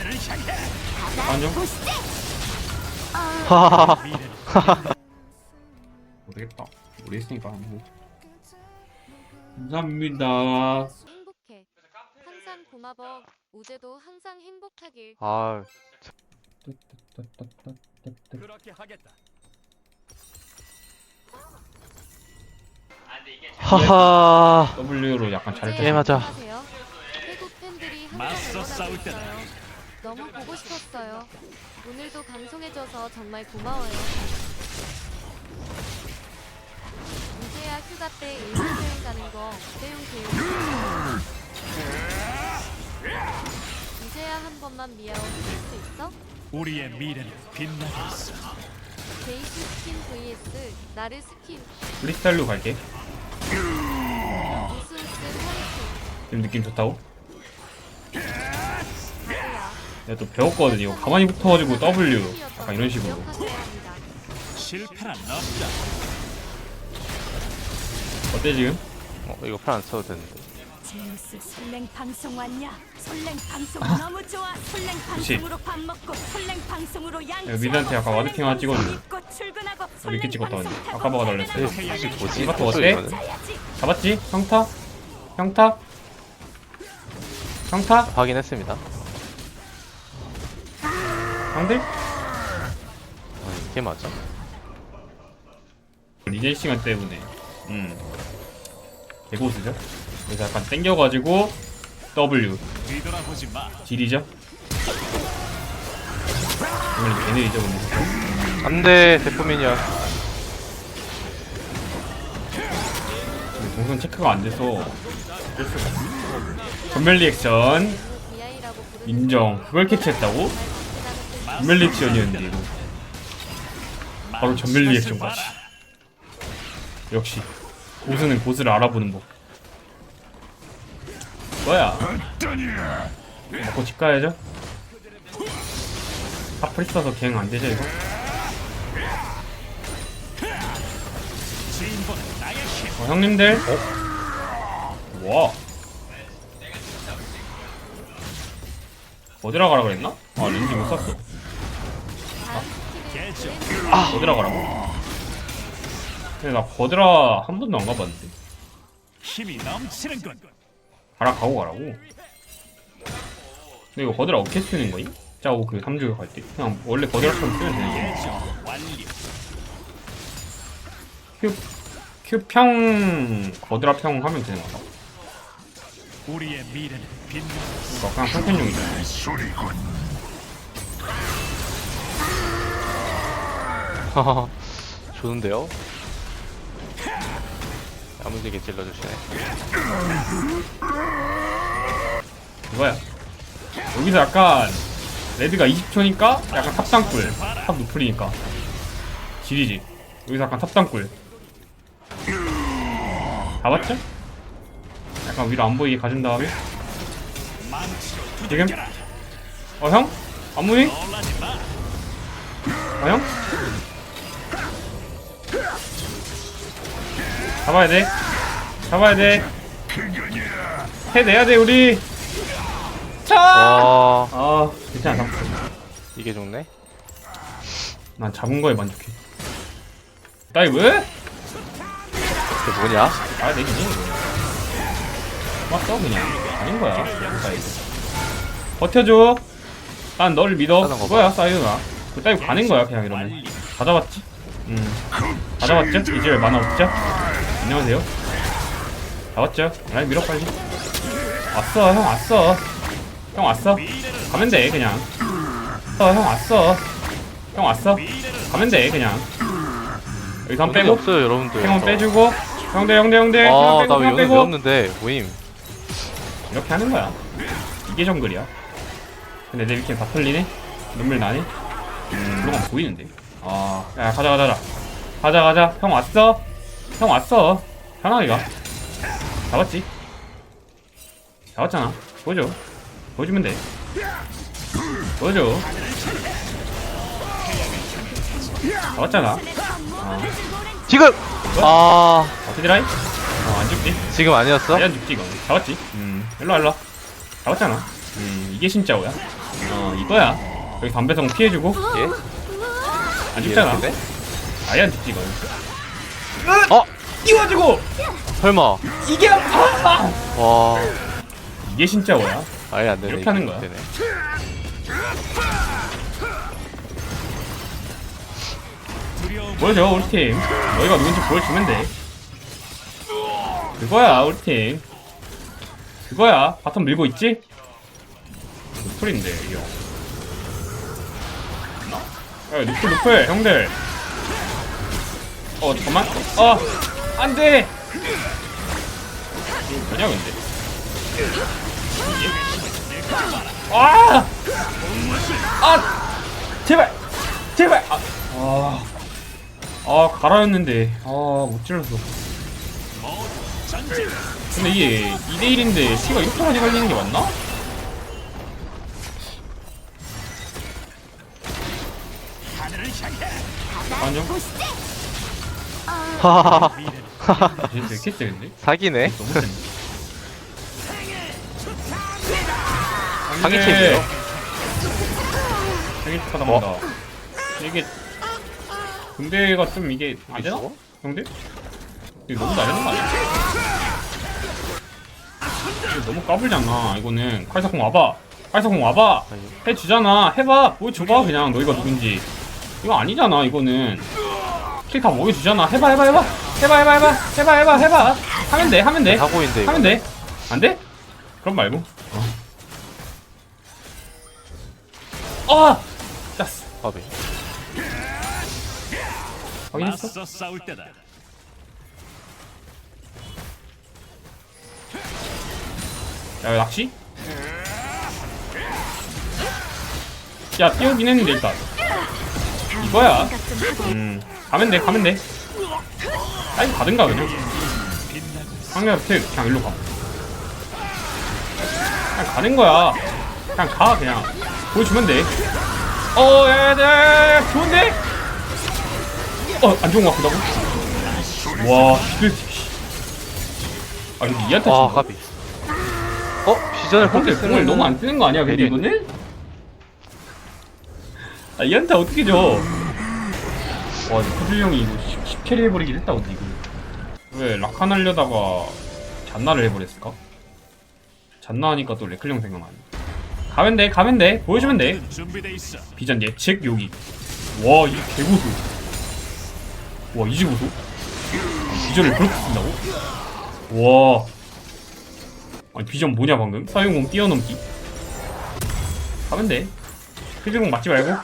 안녕. 하하하. 모르겠다. 모르겠으니까. 뭐. 감사합니다. 행복해. 항상 고마워. 우재도 항상 행복하길. 아, 그렇게 하겠다. 하하. W로 약간 잘 우재 게임 하자. 안녕하세요. 태국 팬들이 항상 맞서 응원하고 싸울 때다. 있어요. 너무 보고 싶었어요. 오늘도 방송해줘서 정말 고마워요. 우재야 휴가 때 일본 여행 가는 거 어때용 계획? 우재야 한 번만 미아오 해줄 수 있어? 우리의 미래는 빛나고 있어. 제이스 스킨 vs 나르 스킨 프리스타일로 갈게. 우스우스 화이팅 지금 느낌 좋다고? 내가 또 배웠거든. 이거 가만히 붙어가지고 W. 약간 이런 식으로. 실패란 없다. 어때 지금? 어, 이거 팔 안 써도 되는데. 제우스 설랭 방송 왔냐? 설랭 방송 너무 좋아. 설랭 그치. 방송으로 밥 먹고 설랭 방송으로 양. 야, 미드한테 아까 와드킹 하나 찍었는데. 입고 출근하고 우리 이렇게 설랭 찍었다 방송 근데. 타고 아까 봐가 이게 달렸어요. 사실 뭐지? 이것도 또 어때? 이거는? 가야지. 잡았지? 평타? 평타? 평타? 확인했습니다. 상들? 아, 이게 맞아? 리젠 시간 때문에. 음. 개고수죠? 그래서 약간 땡겨가지고 W. 뒤돌아보지 마. 딜이죠? 오늘 걔네 잊어버리네. 안돼, 대포미니언. 동선 체크가 안 돼서 어쩔 수가 없어. 전멸 리액션 인정. 그걸 캐치했다고? 전멸 리액션이었는데 이거. 바로 전멸 리액션까지. 역시 고수는 고수를 알아보는 법. 뭐야? 먹고 집 가야죠. 하플 있어서 갱 안 되죠 이거? 어, 형님들. 와. 어디라 가라 그랬나? 아 렌즈 못 샀어. 개죠. 어디라 가라고? 근데 나 거드라 한 번도 안 가봤는데. 힘이 넘치는군. 가라 가고 가라고. 근데 이거 거드라 어떻게 쓰는 거임? 짜고 그 3주에 갈 때. 그냥 원래 거드라처럼 쓰면 되는 거야. 완료. 큐, 큐평, 거드라 평 하면 되는 거야. 우리의 미래는 있어. 그러니까 그냥 평편용이잖아. 하하하. 좋은데요? 야무지게 찔러주시네. 이거야. 여기서 약간 레드가 20초니까 약간 탑당꿀. 탑 노플이니까. 지리지. 여기서 약간 탑당꿀. 잡았죠? 약간 위로 안 보이게 가진 다음에 지금? 어 형? 마. 어 형? 잡아야 돼. 잡아야 돼. 해내야 돼 우리. 자. 와, 아 괜찮아. 이게 좋네? 난 잡은 거에 만족해. 다이브? 이게 뭐냐? 아 내기지 이거. 맞어 그냥 아닌 거야. 다이브. 버텨줘. 난널 믿어. 하는 거 그거야 사이드가. 그 다이브 가는 거야 그냥 이러면. 다 잡았지? 음. 다 잡았죠? 이제 만화 없죠? 안녕하세요. 잡았죠? 아이 밀어 빨리. 왔어 형 왔어. 형 왔어. 가면 돼 그냥. 어, 형 왔어. 형 왔어. 가면 돼 그냥. 여기서 한빼 빼고 없어요, 여러분들. 형은 저. 빼주고 형대 형대 형대 아, 형나형 빼고 배웠는데, 모임. 이렇게 하는 거야. 이게 정글이야. 근데 내 위키는 다 털리네? 눈물 나네? 음, 물론 보이는데. 아, 야, 가자, 가자, 가자. 가자, 가자. 형 왔어? 형 왔어. 편하게 가. 잡았지? 잡았잖아. 보여줘. 보여주면 돼. 보여줘. 잡았잖아. 지금! 아, 어떻게 라이? 어, 안 죽지? 지금 아니었어? 아니, 안 죽지, 이거. 잡았지? 음, 일로와, 일로와. 잡았잖아. 음 이게 진짜 오야 어 이거야 여기 담배성 피해주고 예? 안 죽잖아 이렇게 돼? 아예 안 죽지 이거 어? 띄워주고! 설마. 이게 아! 와. 이게 진짜 오야? 아예 안 되네 이렇게 이게 하는 거야. 되네. 보여줘 우리 팀. 너희가 누군지 보여주면 돼. 그거야 우리 팀. 그거야. 바텀 밀고 있지? 노플인데 이거? 야 노플 노플 형들 어 잠깐만 어 안돼 뭐냐 근데 아! 아! 제발! 제발! 아, 아, 아 가라였는데 아못 찔렀어 근데 이게 2대1인데 피가 이렇게까지 갈리는 게 맞나? 완전 하하하 이렇게 세는데? 사기네. 너무 센데 사기 챔이에요 생일 축하합니다. 이게 군대가 좀 이게 안 되나? 있어? 형들? 이거 너무 나르는 거 아니야? 이거 너무 까불잖아 이거는. 칼사공 와봐. 칼사공 와봐. 해주잖아. 해봐. 보여줘봐 그냥. 너희가 누군지. 이거 아니잖아 이거는 킬다 오게 주잖아. 해봐, 해봐, 해봐. 해봐, 해봐, 해봐. 해봐, 해봐, 해봐. 하면 돼, 하면 돼. 사고인데 하면 돼. 안 돼? 그럼 말고. 아! 짰어. 아베. 확인했어? 싸울 때다. 야, 낚시? 야, 띄우긴 했는데 일단. 이거야. 음. 가면 돼 가면 돼 아니 가든가 그냥 상대가 특 그냥 일로 가 그냥 가는 거야 그냥 가 그냥 보여주면 돼어 야야야 좋은데? 어안 좋은 거 하고 와 이들 아 이거 니한테 와 까비 어? 시전을 근데 펑크 공을 너무 안 뜨는 거 아니야? 근데. 이거는? 아 얘한테 어떻게 줘? 와 쿠줄 형이 이거 10, 캐리 해버리긴 했다 근데 이거. 왜 라칸 하려다가 잔나를 해버렸을까? 잔나 하니까 또 레클 형 생각나네. 가면 돼 가면 돼. 보여주면 돼. 비전 예측 여기. 와이 개고수. 와 이 지고수? 비전을 그렇게 쓴다고? 와. 아니 비전 뭐냐 방금? 사용공 뛰어넘기? 가면 돼. 필드공 맞지 말고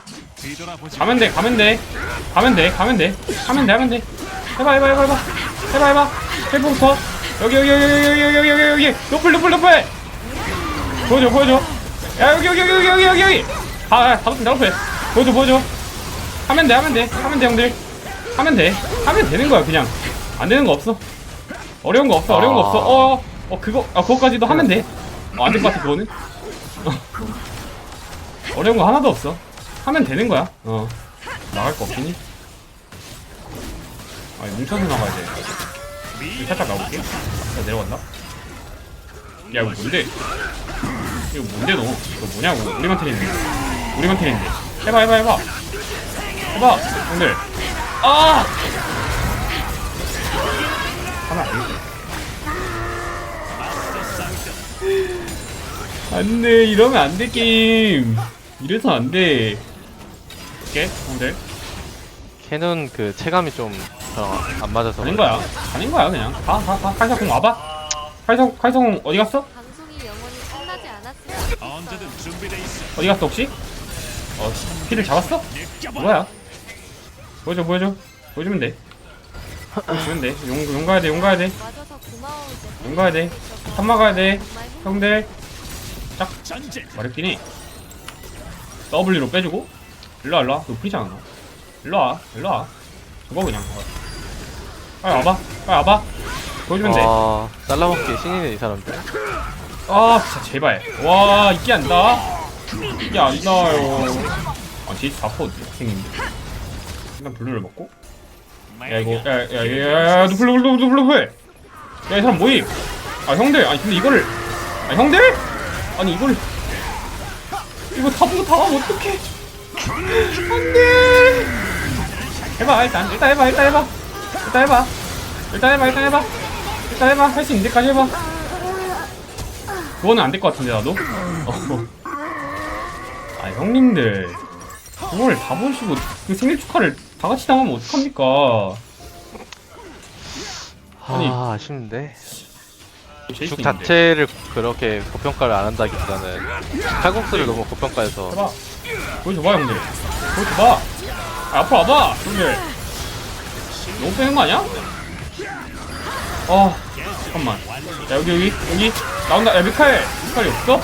가면 돼 가면 돼 가면 돼 가면 돼 가면 돼 하면 돼 해봐 해봐 해봐 해봐 해봐 해봐 헬프부터 여기 여기 여기 여기 여기 여기 여기 여기 여기 노플 노플 노플 보여줘 보여줘 야 여기 여기 여기 여기 여기 여기 여기 아 다섯 다 노플 보여줘 보여줘 하면 돼 하면 돼 하면 돼 형들 하면 돼 하면 되는 거야 그냥 안 되는 거 없어 어려운 거 없어 어려운 거 없어 어, 어 그거 아 그거까지도 하면 돼안될 것 같아 그거는 어. 어려운 거 하나도 없어 하면 되는 거야. 어. 나갈 거 없겠니? 아 뭉쳐서 나가야 돼. 살짝 나올게 자 내려간다 야 이거 뭔데? 이거 뭔데 너? 이거 뭐냐고. 우리만 테리인데. 우리만 테리인데. 해봐 해봐 해봐. 해봐 형들. 아! 되겠다 안돼. 이러면 안돼 게임. 이래서 안돼 오케이 형들 캐논 그 체감이 좀 안 맞아서 가는 거야. 가는 거야 그냥. 가가가. 칼사공 와봐. 칼사 칼사공 어디 갔어? 방송이 영원히 끝나지 않았습니다. 언제든 준비돼 있어. 어디 갔어 혹시? 어 피를 잡았어? 느껴봐 뭐야? 보여줘 보여줘. 보여주면 돼. 보여주면 돼용 용 가야 돼 용 가야 돼. 와줘서 고마워 이제. 용 가야 돼. 탐마 가야 돼. 정말. 형들. 전진 마렵긴 해 W로 빼주고 일로와 일로와. 노플이잖아 너 일로와 일로와. 저거 그냥 어. 빨리 와봐 빨리 와봐. 보여주면 돼. 와 잘라먹기 신이네 이 사람들. 아 진짜 제발. 와 이게 안 나? 이게 안 나와요. 아 제이스 4% 생긴데. 일단 블루를 먹고. 야 이거 야야야야 누플 누플 누플 누플 야이 사람 뭐임. 아 형들. 아니 근데 이거를. 아 형들? 아니 이거를. 이거 다 보고 다 가면 어떡해 안돼! 해봐 일단 일단 해봐 일단 해봐. 일단 해봐. 일단 해봐 일단 해봐. 일단 해봐. 할 수 있는 데까지 해봐. 그거는 안 될 것 같은데 나도? 어. 아 형님들. 그걸 다 보시고 그 생일 축하를 다 같이 당하면 어떡합니까? 아니. 아, 아쉽는데. 제일 죽 있는데. 자체를 그렇게 고평가를 안 한다기보다는 칼국수를 너무 고평가해서 해봐 보여줘봐 형들. 보여줘봐. 아, 앞으로 와봐 형들. 너무 빼는 거 아니야? 어 잠깐만. 야 여기 여기 여기. 나온다. 야 미카엘. 미카엘이 없어?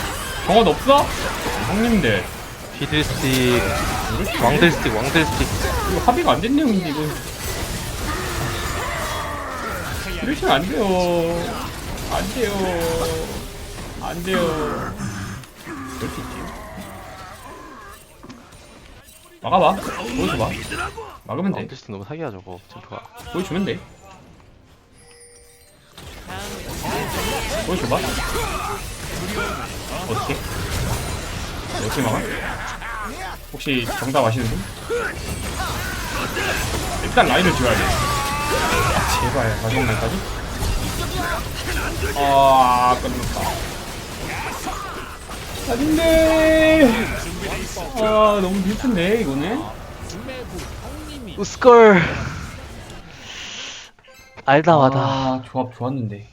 정화도 없어? 형님들. 피들스틱, 왕들스틱, 왕들스틱. 이거 합의가 안 됐네요 근데 이거. 이러시면 안 돼요. 안 돼요. 안 돼요. 그럴 수 있지 막아봐. 보여줘봐. 막으면 돼. 왕들스틱 너무 사기야 저거. 챔프가. 보여주면 돼. 보여줘봐. 어떻게? 어떻게 막아? 혹시 정답 아시는 분? 일단 라인을 지어야 돼. 아, 제발 마지막 라인까지? 아 끝났다 안돼 아 너무 슬픈데 이거는 우스컬. 알다 마다. 아 조합 좋았는데